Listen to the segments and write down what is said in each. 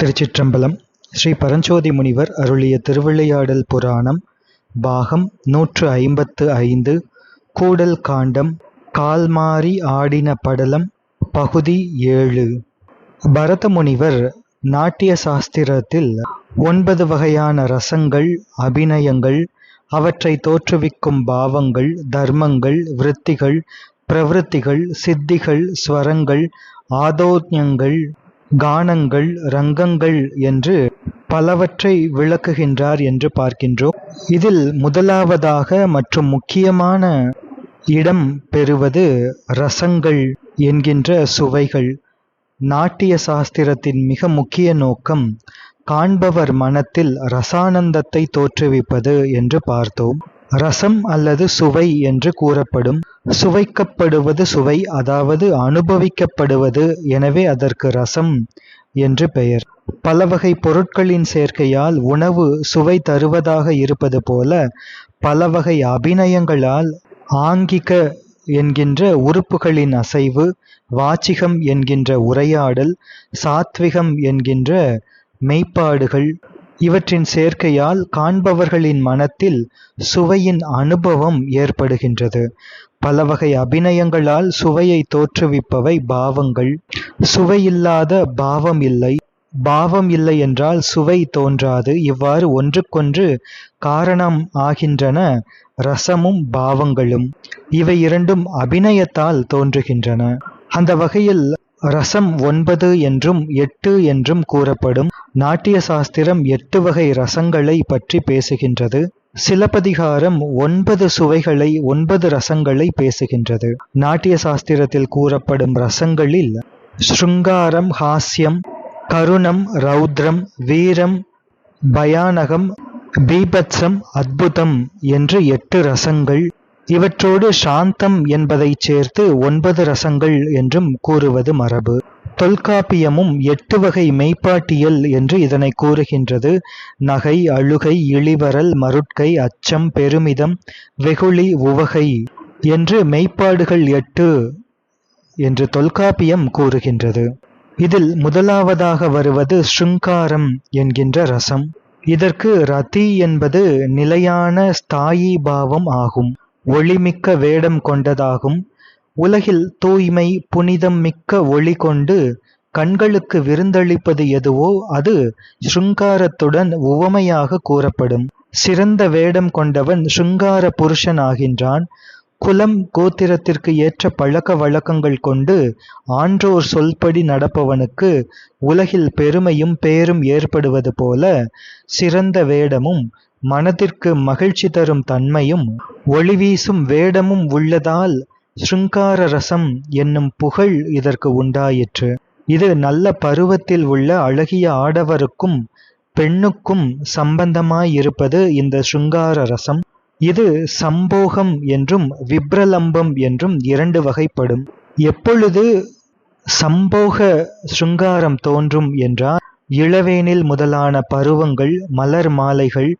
திருச்சிற்றம்பலம். ஸ்ரீ பரஞ்சோதி முனிவர் அருளிய திருவிளையாடல் புராணம் பாகம் நூற்று ஐம்பத்து ஐந்து கூடல் காண்டம் கால்மாறி ஆடின படலம் பகுதி ஏழு. பரத முனிவர் நாட்டிய சாஸ்திரத்தில் ஒன்பது வகையான ரசங்கள் அபிநயங்கள் அவற்றை தோற்றுவிக்கும் பாவங்கள் தர்மங்கள் விருத்திகள் பிரவிருத்திகள் சித்திகள் ஸ்வரங்கள் ஆதோன்யங்கள் கானங்கள் ரங்கங்கள் என்று பலவற்றை விளக்குகின்றார் என்று பார்க்கின்றோம். இதில் முதலாவதாக மற்றும் முக்கியமான இடம் பெறுவது ரசங்கள் என்கின்ற சுவைகள். நாட்டிய சாஸ்திரத்தின் மிக முக்கிய நோக்கம் காண்பவர் மனத்தில் ரசானந்தத்தை தோற்றுவிப்பது என்று பார்த்தோம். ரசம் அல்லது சுவை என்று கூறப்படும். சுவைக்கப்படுவது சுவை அதாவது அனுபவிக்கப்படுவது எனவே அதற்கு ரசம் என்று பெயர். பல வகை பொருட்களின் சேர்க்கையால் உணவு சுவை தருவதாக இருப்பது போல பல வகை அபிநயங்களால் ஆங்கிக என்கின்ற உறுப்புகளின் அசைவு வாச்சிகம் என்கின்ற உரையாடல் சாத்விகம் என்கின்ற மெய்ப்பாடுகள் இவற்றின் சேர்க்கையால் காண்பவர்களின் மனத்தில் சுவையின் அனுபவம் ஏற்படுகின்றது. பல வகை அபிநயங்களால் சுவையை தோற்றுவிப்பவை பாவங்கள். சுவையில்லாத பாவம் இல்லை. பாவம் இல்லை என்றால் சுவை தோன்றாது. இவ்வாறு ஒன்றுக்கொன்று காரணம் ஆகின்றன. ரசமும் பாவங்களும். இவை இரண்டும் அபிநயத்தால் தோன்றுகின்றன. அந்த வகையில் ரசம் ஒன்பது என்றும் எட்டு என்றும் கூறப்படும். நாட்டிய சாஸ்திரம் எட்டு வகை ரசங்களை பற்றி பேசுகின்றது. சிலப்பதிகாரம் ஒன்பது சுவைகளை ஒன்பது ரசங்களை பேசுகின்றது. நாட்டிய சாஸ்திரத்தில் கூறப்படும் ரசங்களில் ஸ்ருங்காரம் ஹாஸ்யம் கருணம் ரௌத்ரம் வீரம் பயானகம் பீபத்சம் அத்புதம் என்று எட்டு ரசங்கள் இவற்றோடு சாந்தம் என்பதை சேர்த்து ஒன்பது ரசங்கள் என்றும் கூறுவது மரபு. தொல்காப்பியமும் எட்டு வகை மெய்ப்பாட்டியல் என்று இதனை கூறுகின்றது. நகை அழுகை இழிவரல் மருட்கை அச்சம் பெருமிதம் வெகுளி உவகை என்று மெய்ப்பாடுகள் எட்டு என்று தொல்காப்பியம் கூறுகின்றது. இதில் முதலாவதாக வருவது ஸ்ருங்காரம் என்கின்ற ரசம். இதற்கு ரதி என்பது நிலையான ஸ்தாயி பாவம் ஆகும். ஒளிமிக்க வேடம் கொண்டதாகும். உலகில் தூய்மை புனிதம் மிக்க ஒளி கொண்டு கண்களுக்கு விருந்தளிப்பது எதுவோ அது ஸ்ருங்காரத்துடன் உவமையாக கூறப்படும். சிறந்த வேடம் கொண்டவன் ஸ்ருங்கார புருஷன் ஆகின்றான் குலம் கோத்திரத்திற்கு ஏற்ற பழக்க வழக்கங்கள் கொண்டு ஆன்றோர் சொல்படி நடப்பவனுக்கு உலகில் பெருமையும் பேரும் ஏற்படுவது போல சிறந்த வேடமும் மனதிற்கு மகிழ்ச்சி தரும் தன்மையும் ஒளிவீசும் வேடமும் உள்ளதால் ஸ்ருங்கார ரசம் என்னும் புகழ் இதற்கு உண்டாயிற்று. இது நல்ல பருவத்தில் உள்ள அழகிய ஆடவருக்கும் பெண்ணுக்கும் சம்பந்தமாயிருப்பது இந்த ஸ்ருங்கார ரசம். இது சம்போகம் என்றும் விப்ரலம்பம் என்றும் இரண்டு வகைப்படும். எப்பொழுது சம்போக சுங்காரம் தோன்றும் என்றால் இளவேனில் முதலான பருவங்கள் மலர் மாலைகள்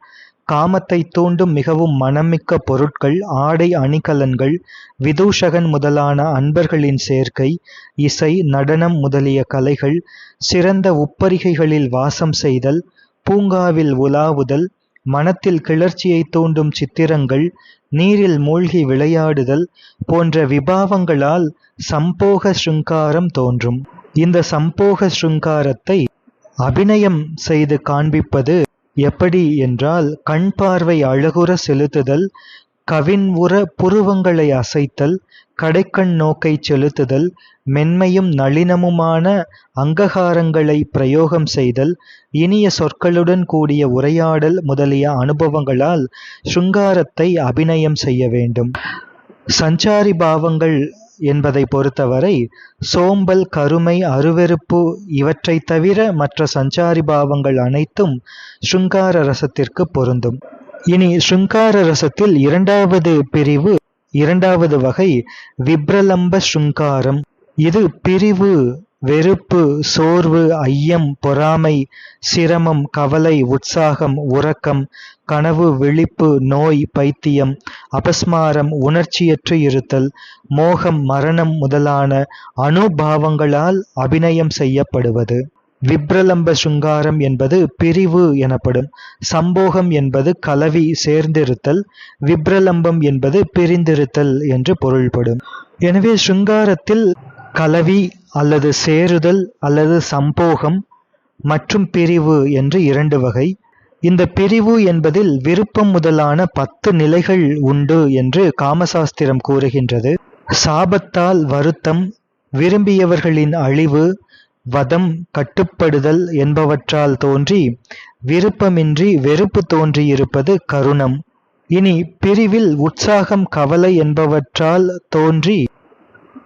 காமத்தை தூண்டும் மிகவும் மனமிக்க பொருட்கள் ஆடை அணிகலன்கள் விதூஷகன் முதலான அன்பர்களின் சேர்க்கை இசை நடனம் முதலிய கலைகள் சிறந்த உப்பரிகைகளில் வாசம் செய்தல் பூங்காவில் உலாவுதல் மனத்தில் கிளர்ச்சியை தூண்டும் சித்திரங்கள் நீரில் மூழ்கி விளையாடுதல் போன்ற விபாவங்களால் சம்போக ஸ்ருங்காரம் தோன்றும். இந்த சம்போக ஸ்ருங்காரத்தை அபிநயம் செய்து காண்பிப்பது எப்படி என்றால் கண் பார்வை அழகுற செலுத்துதல் கவின்வுற புருவங்களை அசைத்தல் கடைக்கண் நோக்கை செலுத்துதல் மென்மையும் நளினமுமான அங்ககாரங்களை பிரயோகம் செய்தல் இனிய சொற்களுடன் கூடிய உரையாடல் முதலிய அனுபவங்களால் சுங்காரத்தை அபிநயம் செய்ய வேண்டும். சஞ்சாரி பாவங்கள் என்பதை பொறுத்தவரை சோம்பல் கருமை அருவெருப்பு இவற்றை தவிர மற்ற சஞ்சாரி பாவங்கள் அனைத்தும் ஸ்ருங்கார ரசத்திற்கு பொருந்தும். இனி ஸ்ருங்கார ரசத்தில் இரண்டாவது பிரிவு இரண்டாவது வகை விப்ரலம்ப சுங்காரம். இது பிரிவு வெறுப்பு சோர்வு ஐயம் பொறாமை சிரமம் கவலை உற்சாகம் உறக்கம் கனவு விழிப்பு நோய் பைத்தியம் அபஸ்மாரம் உணர்ச்சியற்று இருத்தல் மோகம் மரணம் முதலான அனுபாவங்களால் அபிநயம் செய்யப்படுவது. விப்ரலம்ப சுங்காரம் என்பது பிரிவு எனப்படும் சம்போகம் என்பது கலவி சேர்ந்திருத்தல் விப்ரலம்பம் என்பது பிரிந்திருத்தல் என்று பொருள்படும். எனவே சுங்காரத்தில் கலவி அல்லது சேருதல் அல்லது சம்போகம் மற்றும் பிரிவு என்று இரண்டு வகை. இந்த பிரிவு என்பதில் விருப்பம் முதலான பத்து நிலைகள் உண்டு என்று காமசாஸ்திரம் கூறுகின்றது. சாபத்தால் வருத்தம் விரும்பியவர்களின் அழிவு வதம் கட்டுப்படுதல் என்பவற்றால் தோன்றி விருப்பமின்றி வெறுப்பு தோன்றியிருப்பது கருணம். இனி பிரிவில் உற்சாகம் கவலை என்பவற்றால் தோன்றி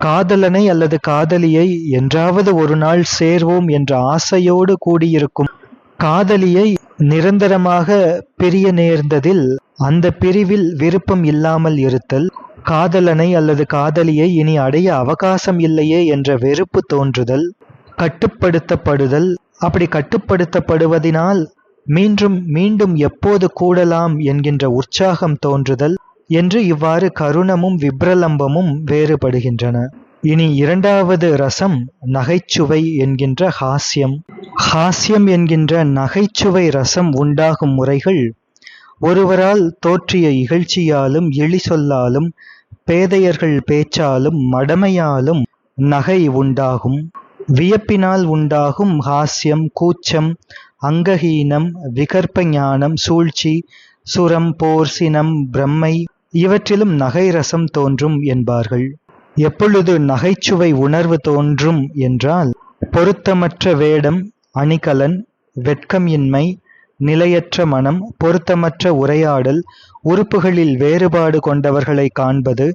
காதலனை அல்லது காதலியை என்றாவது ஒரு நாள் சேர்வோம் என்ற ஆசையோடு கூடியிருக்கும். காதலியை நிரந்தரமாக பிரிய நேர்ந்ததில் அந்த பிரிவில் விருப்பம் இல்லாமல் இருத்தல் காதலனை அல்லது காதலியை இனி அடைய அவகாசம் இல்லையே என்ற வெறுப்பு தோன்றுதல். கட்டுப்படுத்தப்படுதல். அப்படி கட்டுப்படுத்தப்படுவதினால் மீண்டும் மீண்டும் எப்போது கூடலாம் என்கின்ற உற்சாகம் தோன்றுதல் என்று இவ்வாறு கருணமும் விப்ரலம்பமும் வேறுபடுகின்றன. இனி இரண்டாவது ரசம் நகைச்சுவை என்கின்ற ஹாஸ்யம். ஹாஸ்யம் என்கின்ற நகைச்சுவை ரசம் உண்டாகும் முறைகள் ஒருவரால் தோற்றிய இகழ்ச்சியாலும் இழி சொல்லாலும் பேதையர்கள் பேச்சாலும் மடமையாலும் நகை உண்டாகும். வியப்பினால் உண்டாகும் ஹாஸ்யம் கூச்சம் அங்கஹீனம் விகற்ப ஞானம் சூழ்ச்சி சுரம் போர் சினம் பிரம்மை இவற்றிலும் நகை ரசம் தோன்றும் என்பார்கள். எப்பொழுது நகைச்சுவை உணர்வு தோன்றும் என்றால் பொருத்தமற்ற வேடம் அணிகலன் வெட்கம் இன்மை நிலையற்ற மனம் பொருத்தமற்ற உரையாடல் உறுப்புகளில் வேறுபாடு கொண்டவர்களை காண்பது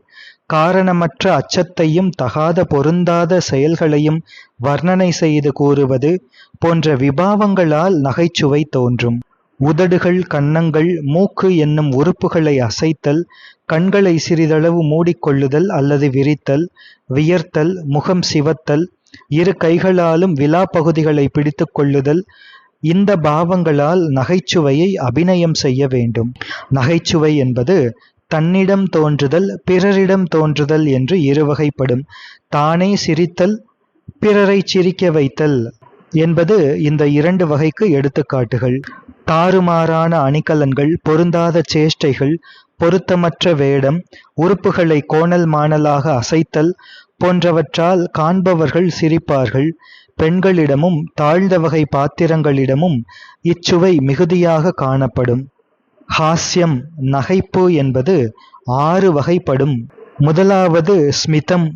காரணமற்ற அச்சத்தையும் தகாத பொருந்தாத செயல்களையும் வர்ணனை செய்து கூறுவது போன்ற விபாவங்களால் நகைச்சுவை தோன்றும். உதடுகள் கன்னங்கள் மூக்கு என்னும் உறுப்புகளை அசைத்தல் கண்களை சிறிதளவு மூடிக்கொள்ளுதல் அல்லது விரித்தல் வியர்த்தல் முகம் சிவத்தல் இரு கைகளாலும் விலா பகுதிகளை பிடித்து கொள்ளுதல் இந்த பாவங்களால் நகைச்சுவையை அபிநயம் செய்ய வேண்டும். நகைச்சுவை என்பது தன்னிடம் தோன்றுதல் பிறரிடம் தோன்றுதல் என்று இருவகைப்படும். தானே சிரித்தல் பிறரை சிரிக்க வைத்தல் என்பது இந்த இரண்டு வகைக்கு எடுத்துக்காட்டுகள். தாறுமாறான அணிகலன்கள் பொருந்தாத சேஷ்டைகள் பொருத்தமற்ற வேடம் உறுப்புகளை கோணல் மாணலாக அசைத்தல் போன்றவற்றால் காண்பவர்கள் சிரிப்பார்கள். பெண்களிடமும் தாழ்ந்த வகை பாத்திரங்களிடமும் இச்சுவை மிகுதியாக காணப்படும். ஹாஸ்யம் நகைப்பு என்பது ஆறு வகைப்படும். முதலாவது ஸ்மிதம்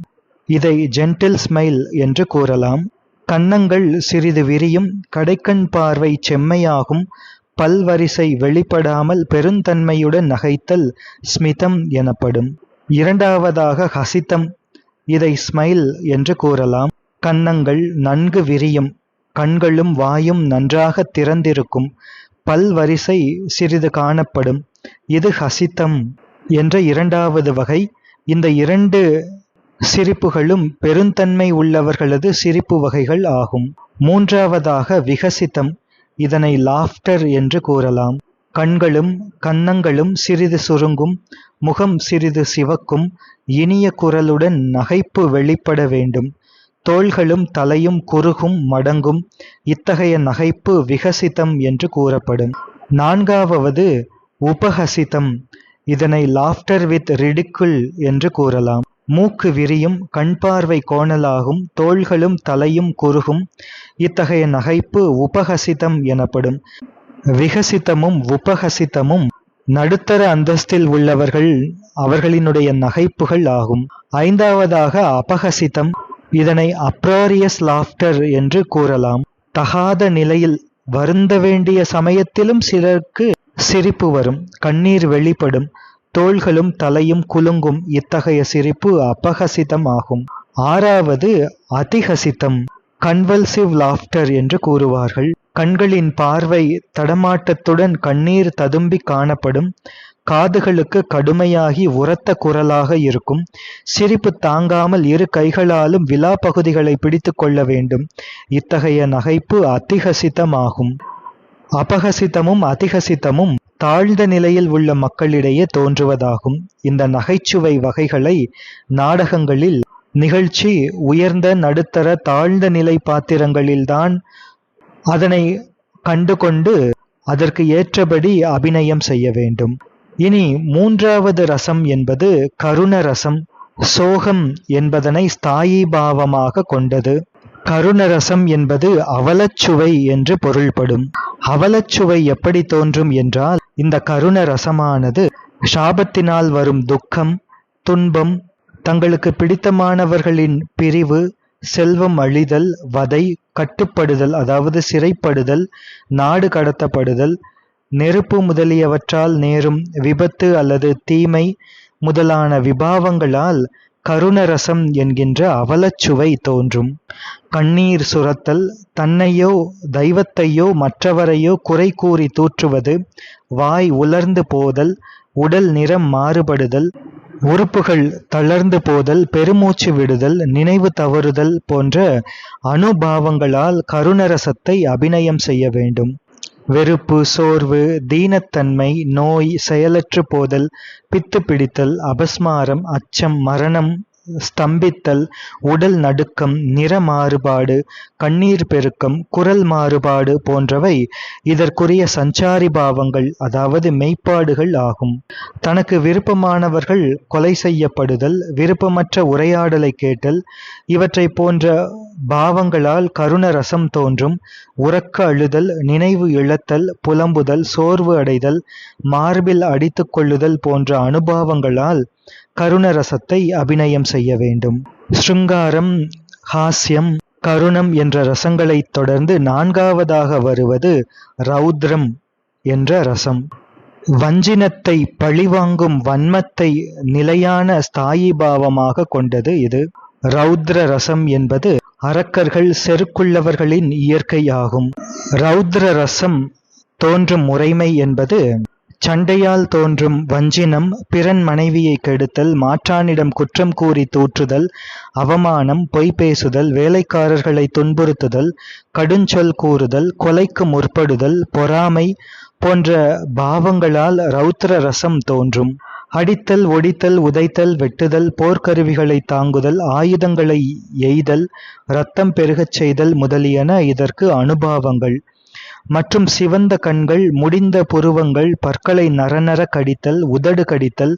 இதை ஜென்டில் ஸ்மைல் என்று கூறலாம். கன்னங்கள் சிறிது விரியும் கடைக்கண் பார்வை செம்மையாகும் பல்வரிசை வெளிப்படாமல் பெருந்தன்மையுடன் நகைத்தல் ஸ்மிதம் எனப்படும். இரண்டாவதாக ஹசிதம் இதை ஸ்மைல் என்று கூறலாம். கன்னங்கள் நன்கு விரியும் கண்களும் வாயும் நன்றாக திறந்திருக்கும் பல்வரிசை சிறிது காணப்படும். இது ஹசித்தம் என்ற இரண்டாவது வகை. இந்த இரண்டு சிரிப்புகளும் பெருந்தன்மை உள்ளவர்களது சிரிப்பு வகைகள் ஆகும். மூன்றாவதாக விகசித்தம் இதனை லாஃப்டர் என்று கூறலாம். கண்களும் கன்னங்களும் சிறிது சுருங்கும். முகம் சிறிது சிவக்கும். இனிய குரலுடன் நகைப்பு வெளிப்பட வேண்டும். தோள்களும் தலையும் குறுகும் மடங்கும் இத்தகைய நகைப்பு விகசிதம் என்று கூறப்படும். நான்காவது உபஹசிதம் இதனை லாஃப்டர் வித் ரிடிக்குள் என்று கூறலாம். மூக்கு விரியும் கண் பார்வை கோணலாகும் தோள்களும் தலையும் குறுகும் இத்தகைய நகைப்பு உபஹசிதம் எனப்படும். விகசிதமும் உபஹசிதமும் நடுத்தர அந்தஸ்தில் உள்ளவர்கள் அவர்களினுடைய நகைப்புகள் ஆகும். ஐந்தாவதாக அபகசிதம். இதனை அப்ராரியஸ் லாஃப்டர் என்று கூறலாம். தகாத நிலையில் வருந்த வேண்டிய சமயத்திலும் சிலருக்கு சிரிப்பு வரும். கண்ணீர் வெளிப்படும். தோள்களும் தலையும் குலுங்கும். இத்தகைய சிரிப்பு அபகசிதம் ஆகும். ஆறாவது அதிகசிதம் கன்வல்சிவ் லாஃப்டர் என்று கூறுவார்கள். கண்களின் பார்வை தடமாட்டத்துடன் கண்ணீர் ததும்பி காணப்படும். காதுகளுக்கு கடுமையாகி உரத்த குரலாக இருக்கும். சிரிப்பு தாங்காமல் இரு கைகளாலும் விலா பகுதிகளை பிடித்து கொள்ள வேண்டும். இத்தகைய நகைப்பு அத்திகசிதமாகும் அபகசிதமும் அதிகசித்தமும் தாழ்ந்த நிலையில் உள்ள மக்களிடையே தோன்றுவதாகும். இந்த நகைச்சுவை வகைகளை நாடகங்களில் நிகழ்ச்சி உயர்ந்த நடுத்தர தாழ்ந்த நிலை பாத்திரங்களில்தான் அதனை கண்டுகொண்டு அதற்கு ஏற்றபடி அபிநயம் செய்ய வேண்டும். இனி மூன்றாவது ரசம் என்பது கருண ரசம் சோகம் என்பதனை ஸ்தாயி பாவமாக கொண்டது. கருணரசம் என்பது அவலச்சுவை என்று பொருள்படும். அவலச்சுவை எப்படி தோன்றும் என்றால் இந்த கருண ரசமானது சாபத்தினால் வரும் துக்கம் துன்பம் தங்களுக்கு பிடித்தமானவர்களின் பிரிவு செல்வம் அழிதல் வதை கட்டுப்படுதல் அதாவது சிறைப்படுதல் நாடு கடத்தப்படுதல் நெருப்பு முதலியவற்றால் நேரும் விபத்து அல்லது தீமை முதலான விபாவங்களால் கருணரசம் என்கின்ற அவலச்சுவை தோன்றும். கண்ணீர் சுரத்தல் தன்னையோ தெய்வத்தையோ மற்றவரையோ குறை கூறி தூற்றுவது வாய் உலர்ந்து போதல் உடல் நிறம் மாறுபடுதல் உறுப்புகள் தளர்ந்து போதல் பெருமூச்சு விடுதல் நினைவு தவறுதல் போன்ற அனுபாவங்களால் கருணரசத்தை அபிநயம் செய்ய வேண்டும். வெறுப்பு சோர்வு தீனத்தன்மை நோய் செயலற்று போதல் பித்து பிடித்தல் அபஸ்மாரம் அச்சம் மரணம் ஸ்தம்பித்தல் உடல் நடுக்கம் நிற மாறுபாடு கண்ணீர் பெருக்கம் குரல் மாறுபாடு போன்றவை இதற்குரிய சஞ்சாரி பாவங்கள் அதாவது மெய்ப்பாடுகள் ஆகும். தனக்கு விருப்பமானவர்கள் கொலை செய்யப்படுதல் விருப்பமற்ற உரையாடலை கேட்டல் இவற்றை போன்ற பாவங்களால் கருண ரசம் தோன்றும் உறக்க அழுதல் நினைவு இழத்தல் புலம்புதல் சோர்வு அடைதல் மார்பில் அடித்துக் கொள்ளுதல் போன்ற அனுபவங்களால் கருணரசத்தை அபிநயம் செய்ய வேண்டும். ஸ்ருங்காரம் ஹாஸ்யம் கருணம் என்ற ரசங்களைத் தொடர்ந்து நான்காவதாக வருவது ரௌத்ரம் என்ற ரசம். வஞ்சினத்தை பழிவாங்கும் வன்மத்தை நிலையான ஸ்தாயி பாவமாக கொண்டது இது. ரௌத்ர ரசம் என்பது அரக்கர்கள் செருக்குள்ளவர்களின் இயற்கையாகும். ரௌத்ர ரசம் தோன்றும் முறைமை என்பது சண்டையால் தோன்றும் வஞ்சினம் பிறன் மனைவியை கெடுத்தல் மாற்றானிடம் குற்றம் கூறி தூற்றுதல் அவமானம் பொய் பேசுதல் வேலைக்காரர்களை துன்புறுத்துதல் கடுஞ்சொல் கூறுதல் கொலைக்கு முற்படுதல் பொறாமை போன்ற பாவங்களால் ரௌத்ர ரசம் தோன்றும். அடித்தல் ஒடித்தல் உதைத்தல் வெட்டுதல் போர்க்கருவிகளை தாங்குதல் ஆயுதங்களை எய்தல் இரத்தம் பெருகச் செய்தல் முதலியன இதற்கு அனுபாவங்கள். மற்றும் சிவந்த கண்கள் முடிந்த புருவங்கள் பற்களை நரநர கடித்தல் உதடு கடித்தல்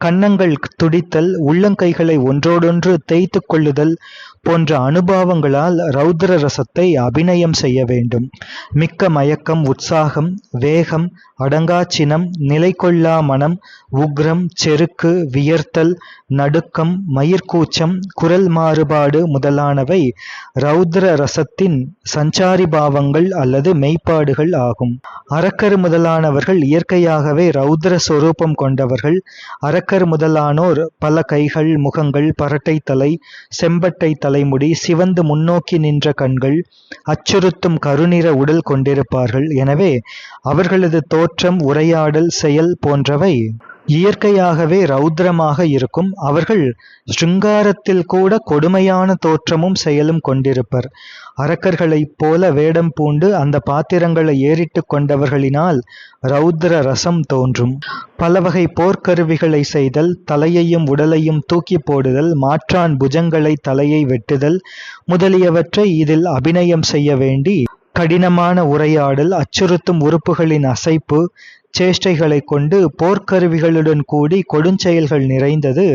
கன்னங்கள் துடித்தல் உள்ளங்கைகளை ஒன்றோடொன்று தேய்த்து கொள்ளுதல் போன்ற அனுபவங்களால் ரௌத்ர ரசத்தை அபிநயம் செய்ய வேண்டும். மிக்க மயக்கம் உற்சாகம் வேகம் அடங்காச்சினம் நிலை கொள்ளா மனம் உக்ரம் செருக்கு வியர்த்தல் நடுக்கம் மயிர்கூச்சம் குரல் மாறுபாடு முதலானவை ரௌத்ர ரசத்தின் சஞ்சாரி பாவங்கள் அல்லது மெய்ப்பாடுகள் ஆகும். அரக்கர் முதலானவர்கள் இயற்கையாகவே ரௌத்ர சொரூபம் கொண்டவர்கள். அரக்கர் முதலானோர் பல கைகள் முகங்கள் பரட்டை தலை செம்பட்டை தலைமுடி சிவந்து முன்னோக்கி நின்ற கண்கள் அச்சுறுத்தும் கருநிற உடல் கொண்டிருப்பார்கள். எனவே அவர்களது தோற்றம் உரையாடல் செயல் போன்றவை. இயற்கையாகவே ரௌத்ரமாக இருக்கும். அவர்கள் ஸ்ருங்காரத்தில் கூட கொடுமையான தோற்றமும் செயலும் கொண்டிருப்பர். அரக்கர்களைப் போல வேடம் பூண்டு அந்த பாத்திரங்களை ஏறிட்டு கொண்டவர்களினால் ரௌத்ர ரசம் தோன்றும். பலவகை போர்க்கருவிகளை செய்தல் தலையையும் உடலையும் தூக்கி போடுதல் மாற்றான் புஜங்களை தலையை வெட்டுதல் முதலியவற்றை இதில் அபிநயம் செய்ய வேண்டி கடினமான உரையாடல் அச்சுறுத்தும் உறுப்புகளின் அசைப்பு சேஷ்டைகளைக் கொண்டு போர்க்கருவிகளுடன் கூடி கொடுஞ்செயல்கள் நிறைந்தது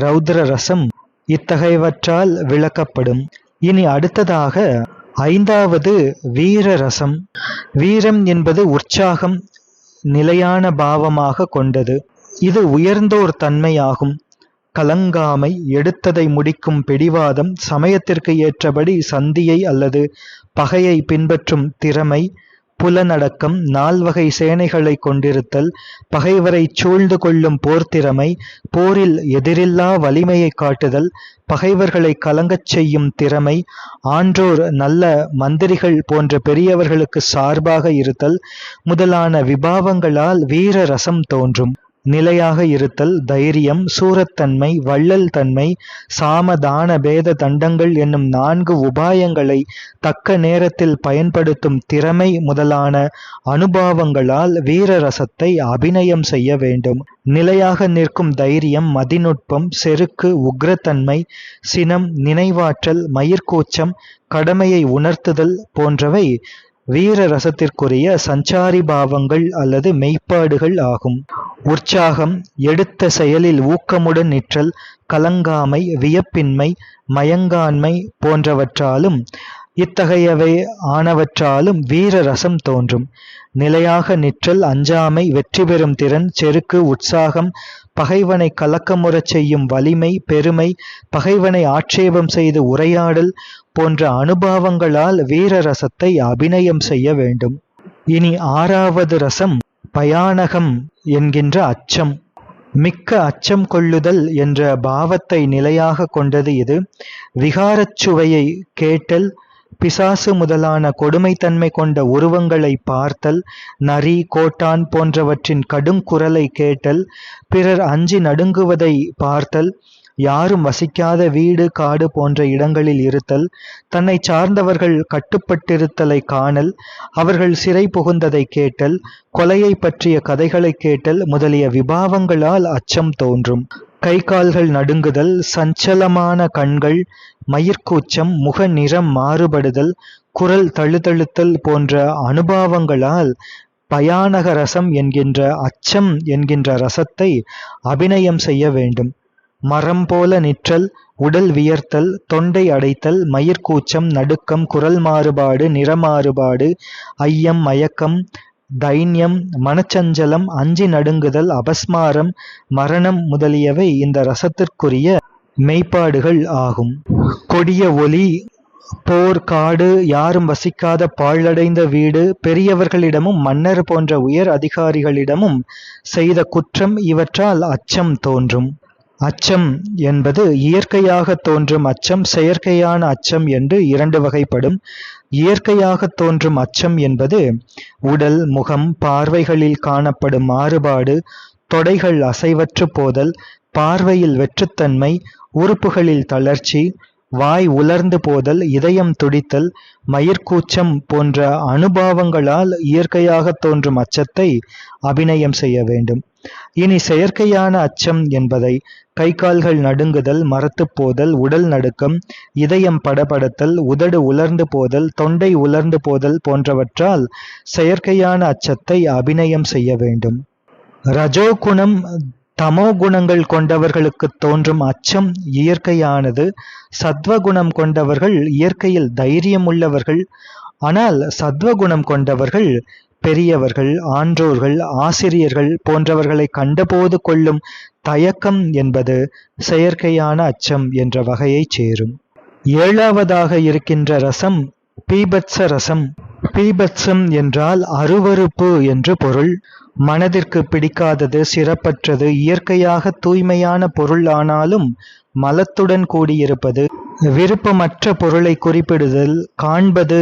ரௌத்ர ரசம் இத்தகையவற்றால் விளக்கப்படும். இனி அடுத்ததாக ஐந்தாவது வீர ரசம் வீரம் என்பது உற்சாகம் நிலையான பாவமாக கொண்டது. இது உயர்ந்தோர் தன்மையாகும். கலங்காமை எடுத்ததை முடிக்கும் பிடிவாதம் சமயத்திற்கு ஏற்றபடி சந்தியை அல்லது பகையை பின்பற்றும் திறமை புலனடக்கம் நால்வகை சேனைகளை கொண்டிருத்தல் பகைவரைச் சூழ்ந்து கொள்ளும் போர்த்திறமை போரில் எதிரில்லா வலிமையை காட்டுதல் பகைவர்களை கலங்கச் செய்யும் திறமை ஆன்றோர் நல்ல மந்திரிகள் போன்ற பெரியவர்களுக்கு சார்பாக இருத்தல் முதலான விபாவங்களால் வீர ரசம் தோன்றும். நிலையாக இருத்தல் தைரியம் சூரத்தன்மை வள்ளல் தன்மை சாமதான பேத தண்டங்கள் என்னும் நான்கு உபாயங்களை தக்க நேரத்தில் பயன்படுத்தும் திறமை முதலான அனுபவங்களால் வீரரசத்தை அபிநயம் செய்ய வேண்டும். நிலையாக நிற்கும் தைரியம் மதிநுட்பம் செருக்கு உக்ரத்தன்மை சினம் நினைவாற்றல் மயிர்கூச்சம் கடமையை உணர்த்துதல் போன்றவை வீர ரசத்திற்குரிய சஞ்சாரி பாவங்கள் அல்லது மெய்ப்பாடுகள் ஆகும். உற்சாகம் எடுத்த செயலில் ஊக்கமுடன் நிற்றல் கலங்காமை வியப்பின்மை மயங்காண்மை போன்றவற்றாலும் இத்தகையவை ஆனவற்றாலும் வீர ரசம் தோன்றும். நிலையாக நிற்றல் அஞ்சாமை வெற்றி பெறும் திறன் செருக்கு உற்சாகம் பகைவனை கலக்கமுறச் செய்யும் வலிமை பெருமை பகைவனை ஆட்சேபம் செய்து உரையாடல் போன்ற அனுபவங்களால் வீர ரசத்தை அபிநயம் செய்ய வேண்டும். இனி ஆறாவது ரசம் பயானகம் என்கின்ற அச்சம். மிக்க அச்சம் கொள்ளுதல் என்ற பாவத்தை நிலையாக கொண்டது இது. விகாரச்சுவையை கேட்டல் பிசாசு முதலான கொடுமைத்தன்மை கொண்ட உருவங்களை பார்த்தல் நரி கோட்டான் போன்றவற்றின் கடுங்குரலை கேட்டல் பிறர் அஞ்சி நடுங்குவதை பார்த்தல் யாரும் வசிக்காத வீடு காடு போன்ற இடங்களில் இருத்தல் தன்னை சார்ந்தவர்கள் கட்டுப்பட்டிருத்தலை காணல் அவர்கள் சிறை புகுந்ததை கேட்டல் கொலையை பற்றிய கதைகளை கேட்டல் முதலிய விபாவங்களால் அச்சம் தோன்றும். கை கால்கள் நடுங்குதல் சஞ்சலமான கண்கள் மயிர்க்கூச்சம் முக நிறம் மாறுபடுதல் குரல் தழுதழுத்தல் போன்ற அனுபவங்களால் பயானக ரசம் என்கின்ற அச்சம் என்கின்ற ரசத்தை அபிநயம் செய்ய வேண்டும். மரம் போல நிற்றல் உடல் வியர்த்தல் தொண்டை அடைத்தல் மயிர்க்கூச்சம் நடுக்கம் குரல் மாறுபாடு நிறமாறுபாடு ஐயம் மயக்கம் தைன்யம் மனச்சஞ்சலம் அஞ்சி நடுங்குதல் அபஸ்மாரம் மரணம் முதலியவை இந்த ரசத்திற்குரிய மெய்ப்பாடுகள் ஆகும். கொடிய ஒலி போர் காடு யாரும் வசிக்காத பாழடைந்த வீடு பெரியவர்களிடமும் மன்னர் போன்ற உயர் அதிகாரிகளிடமும் செய்த குற்றம் இவற்றால் அச்சம் தோன்றும். அச்சம் என்பது இயற்கையாக தோன்றும் அச்சம் செயற்கையான அச்சம் என்று இரண்டு வகைப்படும். இயற்கையாக தோன்றும் அச்சம் என்பது உடல் முகம் பார்வைகளில் காணப்படும் மாறுபாடு தொடைகள் அசைவற்று போதல் பார்வையில் வெற்றுத்தன்மை உறுப்புகளில் தளர்ச்சி வாய் உலர்ந்து போதல் இதயம் துடித்தல் மயிர்கூச்சம் போன்ற அனுபவங்களால் இயற்கையாக தோன்றும் அச்சத்தை அபிநயம் செய்ய வேண்டும். இனி செயற்கையான அச்சம் என்பதை கை கால்கள் நடுங்குதல் மரத்துப் போதல் உடல் நடுக்கம் இதயம் படபடத்தல் உதடு உலர்ந்து போதல் தொண்டை உலர்ந்து போதல் போன்றவற்றால் செயற்கையான அச்சத்தை அபிநயம் செய்ய வேண்டும். ரஜோகுணம் தமோ குணங்கள் கொண்டவர்களுக்கு தோன்றும் அச்சம் இயற்கையானது சத்வகுணம் கொண்டவர்கள் இயற்கையில் தைரியம் உள்ளவர்கள் ஆனால் சத்வகுணம் கொண்டவர்கள் பெரியவர்கள் ஆன்றோர்கள் ஆசிரியர்கள் போன்றவர்களை கண்டபோது கொள்ளும் தயக்கம் என்பது செயற்கையான அச்சம் என்ற வகையைச் சேரும். ஏழாவதாக இருக்கின்ற ரசம் பீபத்ச ரசம். பீபத்சம் என்றால் அருவருப்பு என்று பொருள். மனதிற்கு பிடிக்காதது சிறப்பற்றது இயற்கையாக தூய்மையான பொருள் ஆனாலும் மலத்துடன் கூடியிருப்பது. விருப்பமற்ற பொருளை குறிப்பிடுதல் காண்பது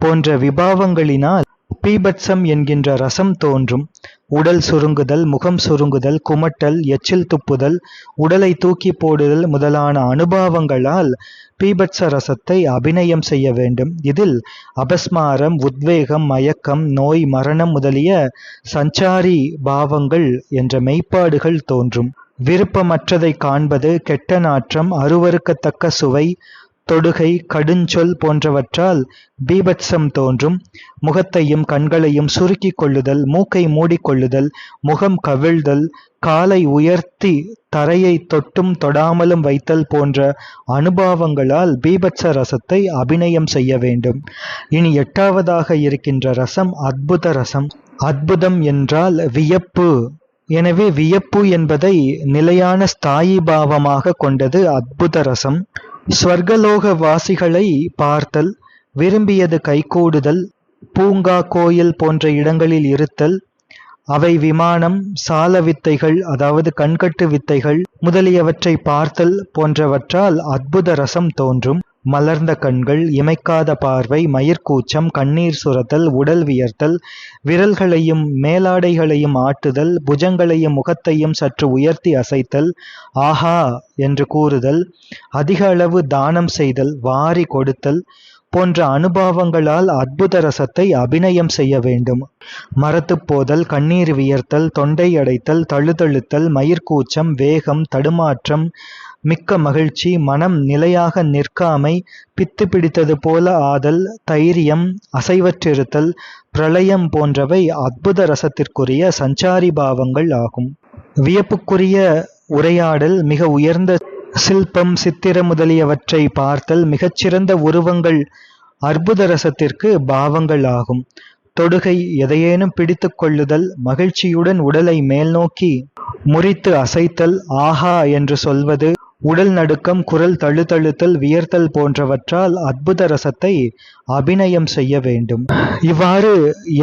போன்ற விபாவங்களினால் பீபத்சம் என்கின்ற ரசம் தோன்றும். உடல் சுருங்குதல் முகம் சுருங்குதல் குமட்டல் எச்சில் துப்புதல் உடலை தூக்கி போடுதல் முதலான அனுபவங்களால் பீபத்ச ரசத்தை அபிநயம் செய்ய வேண்டும். இதில் அபஸ்மாரம் உத்வேகம் மயக்கம் நோய் மரணம் முதலிய சஞ்சாரி பாவங்கள் என்ற மெய்ப்பாடுகள் தோன்றும். விருப்பமற்றதை காண்பது கெட்ட நாற்றம் அருவருக்கத்தக்க சுவை தொடுகை கடுஞ்சொல் போன்றவற்றால் பீபத்சம் தோன்றும். முகத்தையும் கண்களையும் சுருக்கிக் கொள்ளுதல் மூக்கை மூடிக்கொள்ளுதல் முகம் கவிழ்தல் காலை உயர்த்தி தரையை தொட்டும் தொடாமலும் வைத்தல் போன்ற அனுபவங்களால் பீபத்ச ரசத்தை அபிநயம் செய்ய வேண்டும். இனி எட்டாவதாக இருக்கின்ற ரசம் அத்புத ரசம். அற்புதம் என்றால் வியப்பு. எனவே வியப்பு என்பதை நிலையான ஸ்தாயி பாவமாக கொண்டது அத்புத ரசம். ஸ்வர்கலோக வாசிகளை பார்த்தல் விரும்பியது கைகூடுதல் பூங்கா கோயில் போன்ற இடங்களில் இருத்தல் அவை விமானம் சால வித்தைகள் அதாவது கண்கட்டு வித்தைகள் முதலியவற்றை பார்த்தல் போன்றவற்றால் அற்புத ரசம் தோன்றும். மலர்ந்த கண்கள் இமைக்காத பார்வை மயிர்க்கூச்சம் கண்ணீர் சுரத்தல் உடல் வியர்த்தல் விரல்களையும் மேலாடைகளையும் ஆட்டுதல் புஜங்களையும் முகத்தையும் சற்று உயர்த்தி அசைத்தல் ஆஹா என்று கூறுதல் அதிக அளவு தானம் செய்தல் வாரி கொடுத்தல் போன்ற அனுபவங்களால் அற்புத ரசத்தை அபிநயம் செய்ய வேண்டும். மரத்துப் போதல் கண்ணீர் வியர்த்தல் தொண்டை அடைத்தல் தழுதழுத்தல் மயிர்க்கூச்சம் வேகம் தடுமாற்றம் மிக்க மகிழ்ச்சி மனம் நிலையாக நிற்காமை பித்து பிடித்தது போல ஆதல் தைரியம் அசைவற்றிருத்தல் பிரளயம் போன்றவை அற்புத ரசத்திற்குரிய சஞ்சாரி பாவங்கள் ஆகும். வியப்புக்குரிய உரையாடல் மிக உயர்ந்த சில்பம் சித்திர முதலியவற்றை பார்த்தல் மிகச்சிறந்த உருவங்கள் அற்புத ரசத்திற்கு பாவங்கள் ஆகும். தொடுகை எதையேனும் பிடித்து கொள்ளுதல் மகிழ்ச்சியுடன் உடலை மேல்நோக்கி முறித்து அசைத்தல் ஆஹா என்று சொல்வது உடல் நடுக்கம் குரல் தழுதழுத்தல் வியர்த்தல் போன்றவற்றால் அற்புத ரசத்தை அபிநயம் செய்ய வேண்டும். இவ்வாறு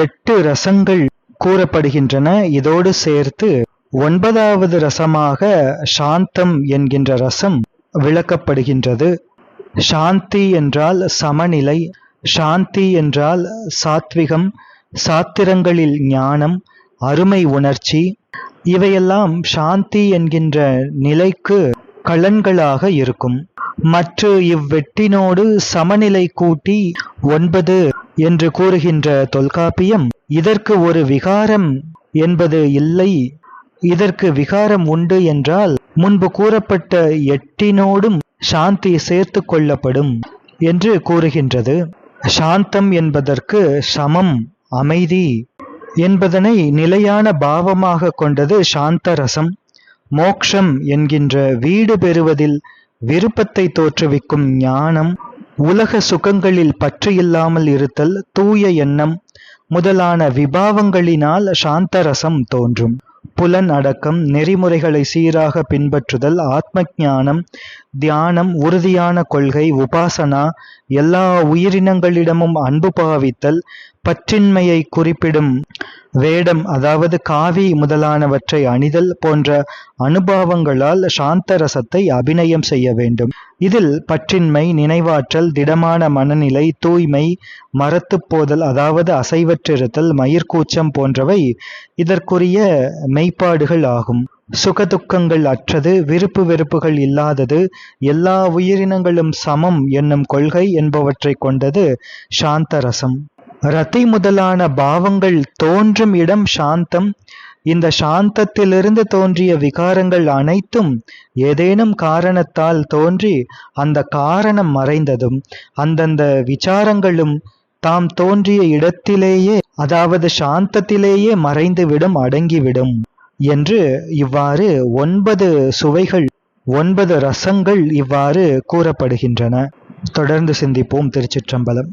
எட்டு ரசங்கள் கூறப்படுகின்றன. இதோடு சேர்த்து ஒன்பதாவது ரசமாக சாந்தம் என்கின்ற ரசம் விளக்கப்படுகின்றது. சாந்தி என்றால் சமநிலை சாந்தி என்றால் சாத்விகம் சாத்திரங்களில் ஞானம் அருமை உணர்ச்சி. இவையெல்லாம் சாந்தி என்கின்ற நிலைக்கு கலன்களாக இருக்கும். மற்ற இவ்வெட்டினோடு சமநிலை கூட்டி ஒன்பது என்று கூறுகின்ற தொல்காப்பியம் இதற்கு ஒரு விகாரம் என்பது இல்லை. இதற்கு விகாரம் உண்டு என்றால் முன்பு கூறப்பட்ட எட்டினோடும் சாந்தி சேர்த்து கொள்ளப்படும் என்று கூறுகின்றது. சாந்தம் என்பதற்கு சமம் அமைதி என்பதனை நிலையான பாவமாக கொண்டது சாந்த ரசம் மோக்ஷம் என்கின்ற வீடு பெறுவதில் விருப்பத்தை தோற்றுவிக்கும் ஞானம் உலக சுகங்களில் பற்று இல்லாமல் இருத்தல் தூய எண்ணம் முதலான விபாவங்களினால் சாந்தரசம் தோன்றும். புலன் அடக்கம் நெறிமுறைகளை சீராக பின்பற்றுதல் ஆத்ம ஞானம் தியானம் உறுதியான கொள்கை உபாசனா எல்லா உயிரினங்களிடமும் அன்பு பாவித்தல் பற்றின்மையை குறிப்பிடும் வேடம் அதாவது காவி முதலானவற்றை அணிதல் போன்ற அனுபவங்களால் சாந்த ரசத்தை அபிநயம் செய்ய வேண்டும். இதில் பற்றின்மை நினைவாற்றல் திடமான மனநிலை தூய்மை மரத்துப் போதல் அதாவது அசைவற்றிருத்தல் மயிர்கூச்சம் போன்றவை இதற்குரிய மெய்ப்பாடுகள் ஆகும். சுகதுக்கங்கள் அற்றது விருப்பு வெறுப்புகள் இல்லாதது எல்லா உயிரினங்களும் சமம் என்னும் கொள்கை என்பவற்றை கொண்டது சாந்த ரசம் ரதி முதலான பாவங்கள் தோன்றும் இடம் சாந்தம் இந்த சாந்தத்திலிருந்து தோன்றிய விகாரங்கள் அனைத்தும் ஏதேனும் காரணத்தால் தோன்றி அந்த காரணம் மறைந்ததும் அந்தந்த விசாரங்களும் தாம் தோன்றிய இடத்திலேயே அதாவது சாந்தத்திலேயே மறைந்துவிடும் அடங்கிவிடும் என்று இவ்வாறு ஒன்பது சுவைகள் ஒன்பது ரசங்கள் இவ்வாறு கூறப்படுகின்றன. தொடர்ந்து சிந்திப்போம் திருச்சிற்றம்பலம்.